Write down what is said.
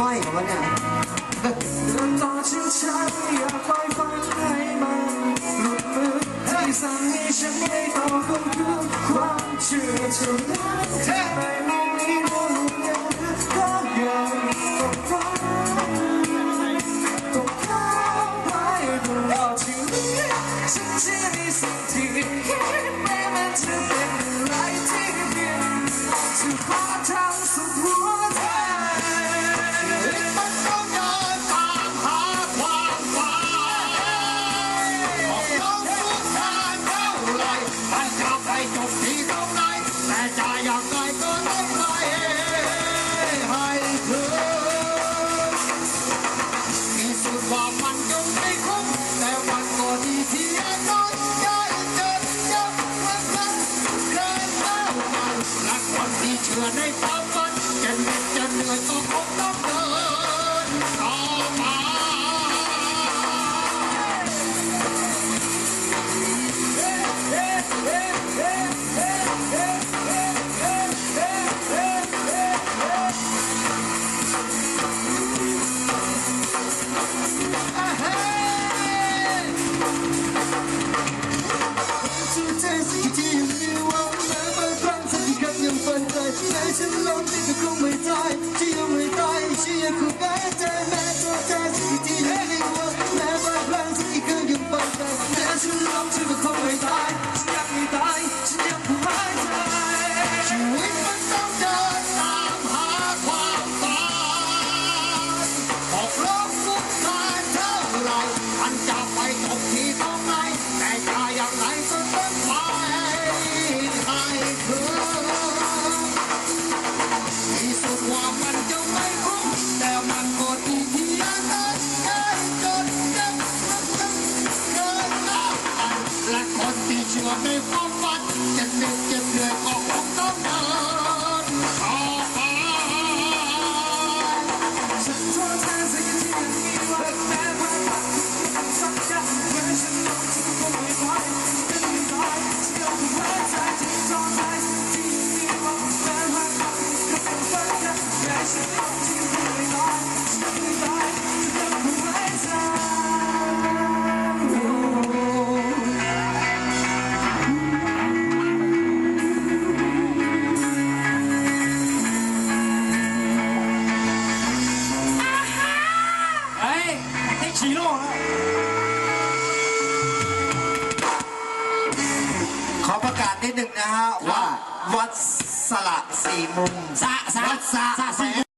ห้อยกัเนี่ยเริ่มต่อชื่อฉันอย่าคอยฟังให้มันหลุดมือให้สั่งนี้ฉันไม่ต้องคุ้มคืนความเชื่อเท่านั้นไม่มีมีโน่นยัก็ยังต้องรักต้องเข้าไปตลอดชีวิตฉันจะมีสิ่งที่คิดไม่มันจะเป็ ที่เธอได้ความฝันจะเหน็ดจะเหนื่อยก็คงต้อง Get me, เด็กฮีโร่ขอประกาศนิดหนึ่งนะฮะว่าวัดสละสี่มุม สะสะวัดสะสะสี่มุม